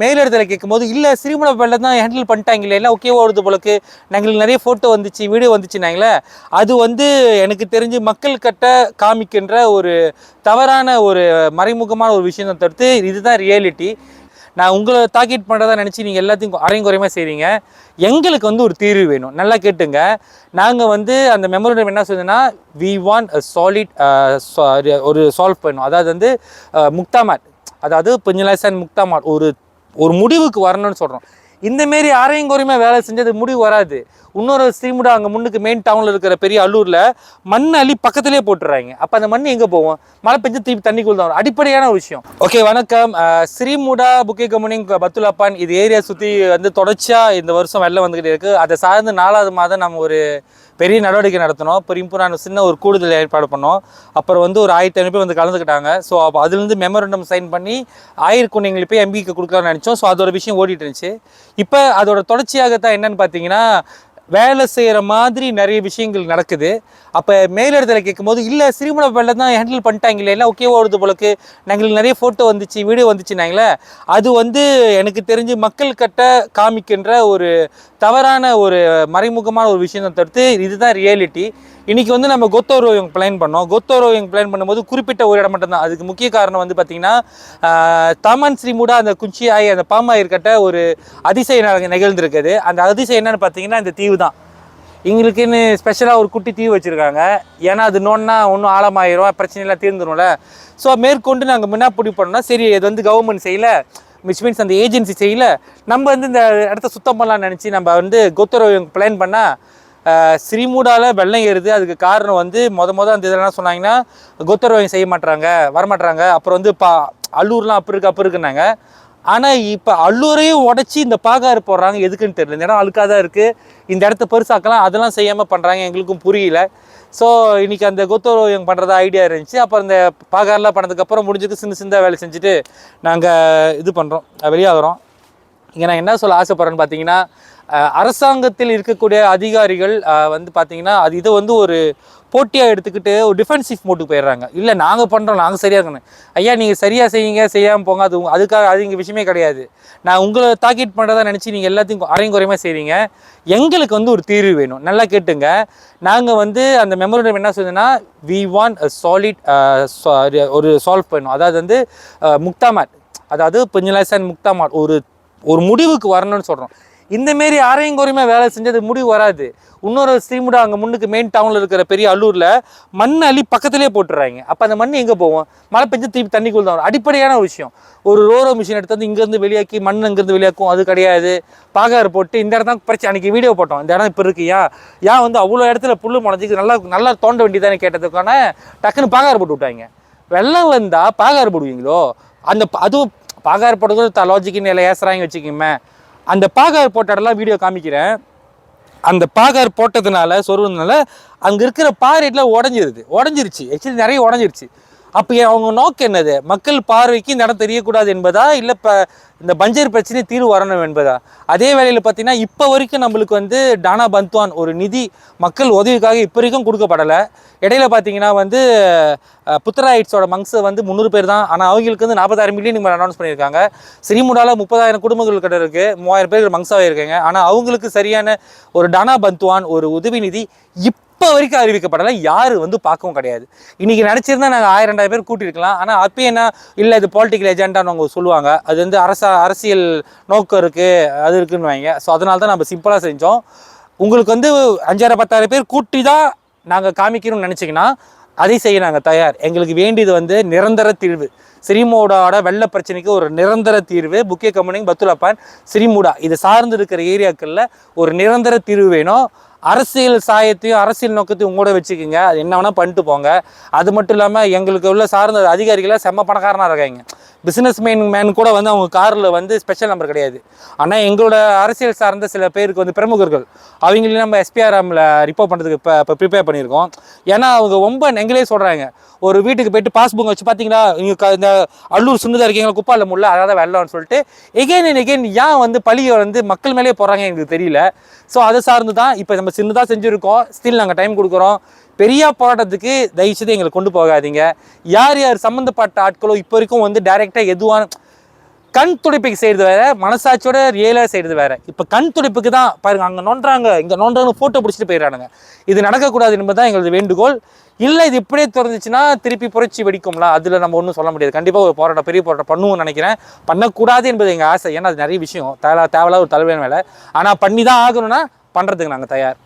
மேலிடத்தில் கேட்கும்போது இல்லை சிறுமண வெள்ளம் தான் ஹேண்டில் பண்ணிட்டாங்களே எல்லாம் ஓகே ஓடுது போலக்கு எங்களுக்கு நிறைய ஃபோட்டோ வந்துச்சு வீடியோ வந்துச்சுனாங்களே. அது வந்து எனக்கு தெரிஞ்சு மக்கள் கட்ட காமிக்கின்ற ஒரு தவறான ஒரு மறைமுகமான ஒரு விஷயம் தான் தவிர்த்து இதுதான் ரியாலிட்டி நான் உங்களை டார்கெட் பண்ணுறதா நினச்சி நீங்கள் எல்லாத்தையும் அரையும் குறையமா செய்கிறீங்க எங்களுக்கு வந்து ஒரு தீர்வு வேணும். நல்லா கேட்டுங்க. நாங்கள் வந்து அந்த மெமோரண்டம் என்ன சொல்லுதுன்னா வி வாண்ட் அ சாலிட் ஒரு சால்வ் பண்ணணும். அதாவது வந்து uh, முக்தாமாட் அதாவது பிஞ்சலாசன் முக்தாமாட் ஒரு ஒரு முடிவுக்கு வரணும்னு சொல்கிறோம் இந்த மாரி குறையுமே வேலை செஞ்சது முடிவு வராது. இன்னொரு ஸ்ரீமுடா அங்கே முன்னுக்கு மெயின் டவுனில் இருக்கிற பெரிய அல்லூரில் மண் அள்ளி பக்கத்துலேயே போட்டுறாங்க. அப்போ அந்த மண் எங்கே போவோம் மழை பெஞ்சு திருப்பி தண்ணிக்குள்ள தான் வரும். அடிப்படையான விஷயம். ஓகே வணக்கம். ஸ்ரீமுடா புக்கே கமுனிங் பத்துலாப்பான் இது ஏரியா சுற்றி வந்து தொடர்ச்சியாக இந்த வருஷம் வெள்ளம் வந்துக்கிட்டே இருக்குது அதை சார்ந்து நாலாவது மாதம் நம்ம ஒரு பெரிய நடவடிக்கை நடத்தினோம். இப்போ இம்ப்ரூவ் சின்ன ஒரு கூடுதல் ஏற்பாடு பண்ணோம். அப்புறம் வந்து ஒரு ஆயிரத்தி ஐநூறு பேர் வந்து கலந்துக்கிட்டாங்க. ஸோ அப்போ அதுலேருந்து மெமரண்டம் சைன் பண்ணி ஆயிரம் எங்களுக்கு போய் எம்பிக்கு கொடுக்கலாம்னு நினச்சோம். ஸோ அதோட விஷயம் ஓடிட்டு இருந்துச்சு. இப்போ அதோட தொடர்ச்சியாகத்தான் என்னன்னு பார்த்தீங்கன்னா வேலை செய்கிற மாதிரி நிறைய விஷயங்கள் நடக்குது. அப்போ மேலிடத்தில் கேட்கும்போது இல்லை சிறுமண வேலை தான் ஹேண்டில் பண்ணிட்டாங்களே எல்லாம் ஓகே ஓடுது போலக்கு. எங்களுக்கு நிறைய ஃபோட்டோ வந்துச்சு வீடியோ வந்துச்சுனாங்களே அது வந்து எனக்கு தெரிஞ்சு மக்கள் கட்ட காமிக்கின்ற ஒரு தவறான ஒரு மறைமுகமான ஒரு விஷயம் தான் தவிர்த்து இதுதான் ரியாலிட்டி இன்றைக்கி வந்து நம்ம கொத்தோரோவிங் பிளான் பண்ணோம். கொத்தோரோவிங் பிளான் பண்ணும்போது குறிப்பிட்ட ஒரு இடம் மட்டும்தான். அதுக்கு முக்கிய காரணம் வந்து பார்த்திங்கன்னா தமன் தாமன் ஸ்ரீமுடா அந்த ஆகி அந்த பாமாயிருக்கட்ட ஒரு அதிசயம் நிகழ்ந்திருக்குது. அந்த அதிசயம் என்னென்னு பார்த்தீங்கன்னா இந்த தீவு தான். எங்களுக்குன்னு ஸ்பெஷலாக ஒரு குட்டி தீவு வச்சுருக்காங்க. ஏன்னா அது நோன்னா ஒன்றும் ஆழமாயிரும் பிரச்சனைலாம் தீர்ந்துரும்ல. ஸோ மேற்கொண்டு நாங்கள் முன்னா பிடி பண்ணோம்னா சரி இது வந்து கவர்மெண்ட் செய்யலை. விச் மீன்ஸ் அந்த ஏஜென்சி செய்யல. நம்ம வந்து இந்த இடத்த சுத்தம் பண்ணலாம்னு நினச்சி நம்ம வந்து கோத்தரோவிங் பிளான் பண்ணால் ஸ்ரீமூடாவில் வெள்ளம் ஏறுது. அதுக்கு காரணம் வந்து மொத மொதல் அந்த இதெல்லாம் சொன்னாங்கன்னா கோத்தரோவிங் செய்ய மாட்றாங்க வரமாட்றாங்க. அப்புறம் வந்து பா அல்லூர்லாம் அப்போ இருக்கு அப்போ இருக்குன்னாங்க. ஆனால் இப்போ அல்லூரையும் உடச்சி இந்த பாகாறு போடுறாங்க. எதுக்குன்னு தெரியல. இந்த இடம் அழுக்காக தான் இருக்குது இந்த இடத்த பெருசாக்கலாம் அதெல்லாம் செய்யாமல் பண்ணுறாங்க எங்களுக்கும் புரியல. ஸோ இன்றைக்கி அந்த கோத்தோரோவியம் பண்ணுறதா ஐடியா இருந்துச்சு. அப்புறம் இந்த பாகாரெலாம் பண்ணதுக்கப்புறம் முடிஞ்சுக்கு சின்ன சின்ன வேலை செஞ்சுட்டு நாங்கள் இது பண்ணுறோம் வெளியாகிறோம். இங்கே நான் என்ன சொல்ல ஆசைப்பட்றேன்னு பார்த்தீங்கன்னா அரசாங்கத்தில் இருக்கக்கூடிய அதிகாரிகள் வந்து பார்த்திங்கன்னா அது இதை வந்து ஒரு போட்டியாக எடுத்துக்கிட்டு ஒரு டிஃபென்சிவ் மோட்டுக்கு போயிடுறாங்க. இல்லை நாங்கள் பண்ணுறோம் நாங்கள் சரியாக இருக்கணும். ஐயா நீங்கள் சரியாக செய்யுங்க செய்யாமல் போங்க அது அதுக்காக அது இங்கே விஷயமே கிடையாது. நான் உங்களை டார்கெட் பண்ணுறதா நினச்சி நீங்கள் எல்லாத்தையும் அரையும் குறையமா செய்கிறீங்க எங்களுக்கு வந்து ஒரு தீர்வு வேணும். நல்லா கேட்டுங்க. நாங்கள் வந்து அந்த மெமோரண்டம் என்ன சொல்லுதுன்னா வி வாண்ட் அ சாலிட் ஒரு சால்வ் பண்ணணும். அதாவது வந்து முக்தாமாட் அதாவது பெஞ்சலாசன் முக்தாமாட் ஒரு ஒரு முடிவுக்கு வரணும்னு சொல்கிறோம் இந்த மாரி அரையும் குறையுமா வேலை செஞ்சது முடிவு வராது. இன்னொரு ஸ்ரீமுடா அங்கே முன்னுக்கு மெயின் டவுனில் இருக்கிற பெரிய அல்லூரில் மண் அள்ளி பக்கத்துலேயே போட்டுறாங்க. அப்போ அந்த மண் எங்கே போவோம் மழை பெஞ்சு திருப்பி தண்ணிக்குள்ள தான் வரும். அடிப்படையான விஷயம். ஒரு ரோரோ மிஷின் எடுத்து வந்து இங்கேருந்து வெளியாக்கி மண் இங்கேருந்து வெளியாக்கும். அது கிடையாது. பாகாறு போட்டு இந்த இடம் தான் பிரச்சனை அன்றைக்கி வீடியோ போட்டோம். இந்த இடம் இப்போ இருக்கு. ஏன்? ஏன் வந்து அவ்வளோ இடத்துல புல் முளைஞ்சிக்கு நல்லா நல்லா தோண்ட வேண்டியதானே கேட்டதுக்கான டக்குன்னு பாகாறு போட்டு விட்டாங்க. வெள்ளம் வந்தால் பாகாறு போடுவீங்களோ? அந்த அதுவும் பாகாறு போடுறது லாஜிக்கின்னு எல்லாம் ஏசுறாங்க வச்சுக்கோமே அந்த பாகார் போட்ட இடம்லாம் வீடியோ காமிக்கிறேன். அந்த பாகார் போட்டதுனால சொருவதுனால அங்கே இருக்கிற பாறையெல்லாம் உடஞ்சிருது. உடஞ்சிருச்சு. ஆக்சுவலி நிறைய உடஞ்சிருச்சு. அப்போ அவங்க நோக்கம் என்னது? மக்கள் பார்வைக்கு இந்த இடம் தெரியக்கூடாது என்பதா? இல்லை இப்போ இந்த பஞ்சர் பிரச்சனை தீர்வு வரணும் என்பதா? அதே வேளையில் பார்த்தீங்கன்னா இப்போ வரைக்கும் நம்மளுக்கு வந்து டானா பந்த்வான் ஒரு நிதி மக்கள் உதவிக்காக இப்போ வரைக்கும் கொடுக்கப்படலை. இடையில பார்த்தீங்கன்னா வந்து புத்தராய்ட்ஸோட புத்தராயிட்ஸோட மங்ஸ் வந்து முந்நூறு பேர் தான். ஆனால் அவங்களுக்கு வந்து நாற்பதாயிரம் மில்லியன் நம்ம அனௌன்ஸ் பண்ணியிருக்காங்க. ஸ்ரீமுடாவில் முப்பதாயிரம் குடும்பங்கள் கிட்ட இருக்குது மூவாயிரம் பேர் மங்ஸாக இருக்காங்க ஆனால் அவங்களுக்கு சரியான ஒரு டானா பந்த்வான் ஒரு உதவி நிதி இப்போ இப்போ வரைக்கும் அறிவிக்கப்படலை. யார் வந்து பார்க்கவும் கிடையாது. இன்னைக்கு நினச்சிருந்தா நாங்கள் ஆயிரம் ரெண்டாயிரம் பேர் கூட்டியிருக்கலாம். ஆனால் அப்பயும் என்ன இல்லை இது பொலிட்டிக்கல் ஏஜெண்டான்னு அவங்க சொல்லுவாங்க. அது வந்து அரசா அரசியல் நோக்கம் இருக்குது அது இருக்குன்னு வைங்க. ஸோ அதனால தான் நம்ம சிம்பிளாக செஞ்சோம். உங்களுக்கு வந்து அஞ்சாயிரம் பத்தாயிரம் பேர் கூட்டி தான் நாங்கள் காமிக்கணும்னு நினச்சிங்கன்னா அதை செய்ய நாங்கள் தயார். எங்களுக்கு வேண்டியது வந்து நிரந்தர தீர்வு. ஸ்ரீமூடாவோட வெள்ள பிரச்சனைக்கு ஒரு நிரந்தர தீர்வு. முக்கிய கம்பெனி பத்துலப்பான். ஸ்ரீமூடா இது சார்ந்து இருக்கிற ஏரியாக்களில் ஒரு நிரந்தர தீர்வு வேணும். அரசியல் சாயத்தையும் அரசியல் நோக்கத்தையும் உங்களோட வச்சுக்கோங்க. அது என்ன வேணால் பண்ணிட்டு போங்க. அது மட்டும் இல்லாமல் எங்களுக்கு உள்ள சார்ந்த அதிகாரிகளாக செம்ம பணக்காரனாக இருக்காங்க. பிஸ்னஸ் மேன் மேன் கூட வந்து அவங்க காரில் வந்து ஸ்பெஷல் நம்பர் கிடையாது. ஆனால் எங்களோட அரசியல் சார்ந்த சில பேருக்கு வந்து பிரமுகர்கள். அவங்களையும் நம்ம எஸ்பிஆர்எம்மில் ரிப்போர்ட் பண்ணுறதுக்கு இப்போ இப்போ ப்ரிப்பேர் பண்ணியிருக்கோம். ஏன்னா அவங்க ரொம்ப எங்களே சொல்கிறாங்க ஒரு வீட்டுக்கு போயிட்டு பாஸ்புக் வச்சு பார்த்தீங்களா நீங்கள் இந்த அல்லூர் சுண்டுதா இருக்கீங்களா குப்பால முடியல அதாவது வெள்ளம்னு சொல்லிட்டு எகெயின் அண்ட் எகெயின் ஏன் வந்து பழியை வந்து மக்கள் மேலே போகிறாங்க எனக்கு தெரியல. ஸோ அதை சார்ந்து தான் இப்போ நம்ம சின்னதாக செஞ்சுருக்கோம். ஸ்டில் நாங்கள் டைம் கொடுக்குறோம். பெரிய போராட்டத்துக்கு தயவுசெய்து எங்களை கொண்டு போகாதீங்க. யார் யார் சம்மந்தப்பட்ட ஆட்களோ இப்போ வரைக்கும் வந்து டைரெக்டாக எதுவான கண் துடைப்புக்கு செய்கிறது வேற மனசாட்சியோட ரியலாக செய்கிறது வேற. இப்போ கண் துடைப்புக்கு தான் பாருங்கள் அங்கே நோண்டுறாங்க இங்கே நோண்டுறாங்க ஃபோட்டோ பிடிச்சிட்டு போயிடறானுங்க. இது நடக்கக்கூடாது என்பது தான் எங்களது வேண்டுகோள். இல்லை இது இப்படியே திறந்துச்சுன்னா திருப்பி புரட்சி வெடிக்கும்ல. அதில் நம்ம ஒன்றும் சொல்ல முடியாது. கண்டிப்பாக ஒரு போராட்டம் பெரிய போராட்டம் பண்ணுவோம்னு நினைக்கிறேன். பண்ணக்கூடாது என்பது எங்கள் ஆசை. ஏன்னா அது நிறைய விஷயம். தேவை தேவையில்லாத ஒரு தலைவன் வேலை ஆனால் பண்ணி தான் ஆகணும்னா பண்ணுறதுக்கு நாங்கள் தயார்.